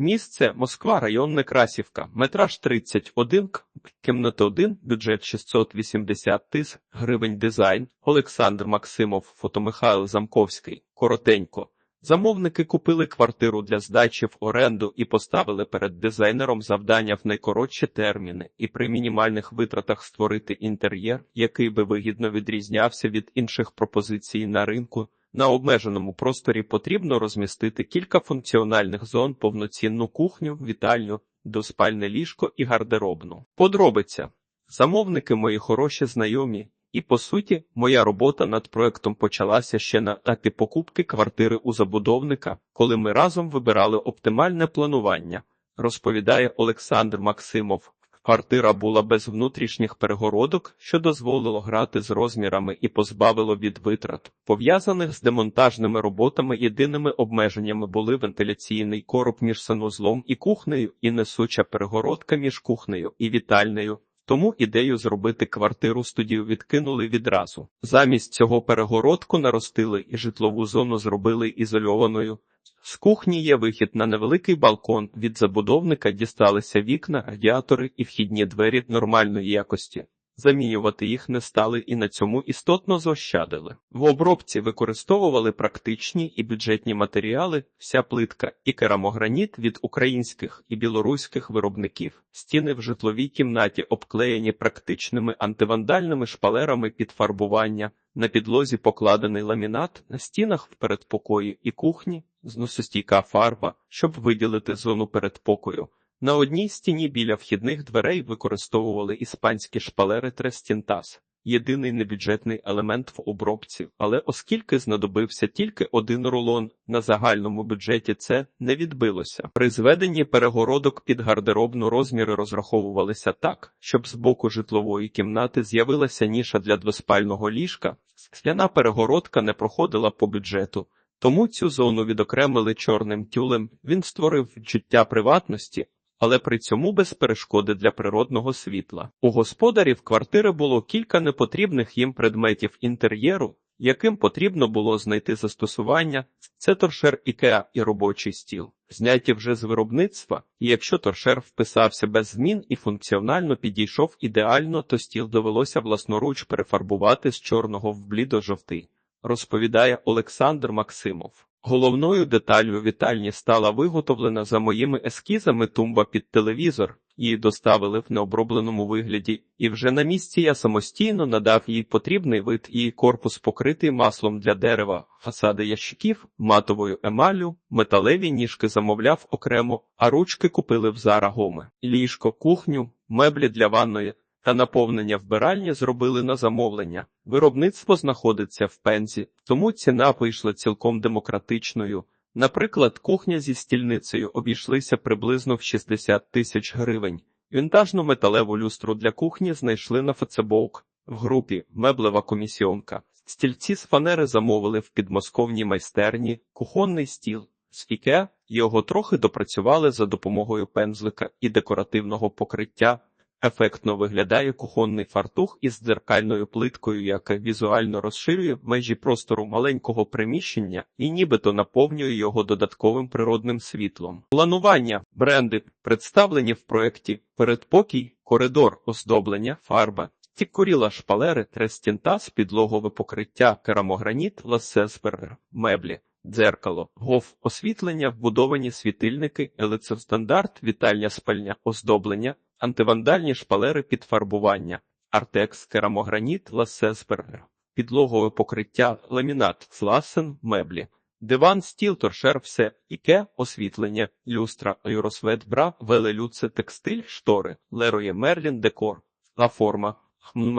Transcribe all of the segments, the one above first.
Місце Москва, район Некрасівка, метраж 31, к- кімната 1, бюджет 680 тисяч гривень дизайн, Олександр Максимов, фотомихайло Замковський, коротенько. Замовники купили квартиру для здачі в оренду і поставили перед дизайнером завдання в найкоротші терміни і при мінімальних витратах створити інтер'єр, який би вигідно відрізнявся від інших пропозицій на ринку. На обмеженому просторі потрібно розмістити кілька функціональних зон, повноцінну кухню, вітальню, доспальне ліжко і гардеробну. Подробиця. Замовники мої хороші знайомі, і по суті, моя робота над проектом почалася ще на етапі покупки квартири у забудовника, коли ми разом вибирали оптимальне планування, розповідає Олександр Максимов. Квартира була без внутрішніх перегородок, що дозволило грати з розмірами і позбавило від витрат. Пов'язаних з демонтажними роботами єдиними обмеженнями були вентиляційний короб між санузлом і кухнею і несуча перегородка між кухнею і вітальнею. Тому ідею зробити квартиру студію відкинули відразу. Замість цього перегородку наростили і житлову зону зробили ізольованою. З кухні є вихід на невеликий балкон. Від забудовника дісталися вікна, радіатори і вхідні двері нормальної якості. Замінювати їх не стали і на цьому істотно заощадили. В обробці використовували практичні і бюджетні матеріали, вся плитка і керамограніт від українських і білоруських виробників. Стіни в житловій кімнаті обклеєні практичними антивандальними шпалерами під фарбування. На підлозі покладений ламінат, на стінах в передпокої і кухні зносостійка фарба, щоб виділити зону передпокою. На одній стіні біля вхідних дверей використовували іспанські шпалери Трестінтас. Єдиний небюджетний елемент в обробці, але оскільки знадобився тільки один рулон, на загальному бюджеті це не відбилося. При зведенні перегородок під гардеробну розміри розраховувалися так, щоб з боку житлової кімнати з'явилася ніша для двоспального ліжка, скляна перегородка не проходила по бюджету. Тому цю зону відокремили чорним тюлем. Він створив відчуття приватності, але при цьому без перешкоди для природного світла. У господарів квартири було кілька непотрібних їм предметів інтер'єру, яким потрібно було знайти застосування. Це торшер Ікеа і робочий стіл, зняті вже з виробництва. І якщо торшер вписався без змін і функціонально підійшов ідеально, то стіл довелося власноруч перефарбувати з чорного в блідо-жовтий розповідає Олександр Максимов. Головною деталлю вітальні стала виготовлена за моїми ескізами тумба під телевізор. Її доставили в необробленому вигляді, і вже на місці я самостійно надав їй потрібний вид її корпус покритий маслом для дерева, фасади ящиків, матовою емаллю, металеві ніжки замовляв окремо, а ручки купили в Зара Гоме. Ліжко, кухню, меблі для ванної та наповнення вбиральні зробили на замовлення. Виробництво знаходиться в пензі, тому ціна вийшла цілком демократичною. Наприклад, кухня зі стільницею обійшлися приблизно в 60 тисяч гривень. Вінтажну металеву люстру для кухні знайшли на Фецебовк в групі Меблева комісіонка. Стільці з фанери замовили в підмосковній майстерні, кухонний стіл. З Іке його трохи допрацювали за допомогою пензлика і декоративного покриття. Ефектно виглядає кухонний фартух із дзеркальною плиткою, яка візуально розширює межі простору маленького приміщення і нібито наповнює його додатковим природним світлом. Планування бренди представлені в проєкті передпокій, коридор, оздоблення, фарба. Тікуріла шпалери, трестінтас, підлогове покриття, керамограніт, ласесберг, меблі, дзеркало, гов, освітлення, вбудовані світильники, електростандарт, вітальня спальня, оздоблення, антивандальні шпалери під фарбування, артекс, керамограніт, ласесберг, підлогове покриття, ламінат, фласен, меблі. Диван, стіл, торшер, все, іке, освітлення, люстра, юросвет, бра, велелюце, текстиль, штори, лероє мерлін, декор, ла форма,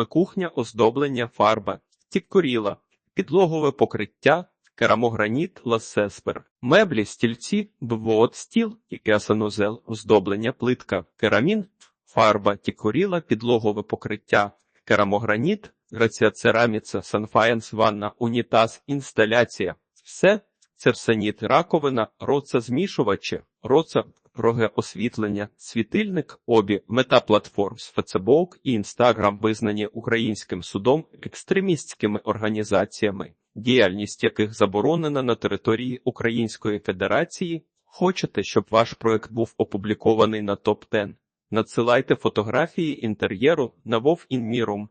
кухня, оздоблення, фарба, тіккоріла, підлогове покриття, керамограніт, ласеспер, меблі, стільці, бвот, стіл, ікеасанузел, оздоблення, плитка, керамін, фарба, тікоріла, підлогове покриття, керамограніт, граціацераміца, санфаєнс, ванна, унітаз, інсталяція. Все це всеніт, раковина, роца змішувачі, роца, роге освітлення, світильник, обі, мета платформ з Фецебок і Інстаграм визнані українським судом екстремістськими організаціями, діяльність яких заборонена на території Української Федерації, Хочете, щоб ваш проект був опублікований на топ 10 Надсилайте фотографії інтер'єру на Mirum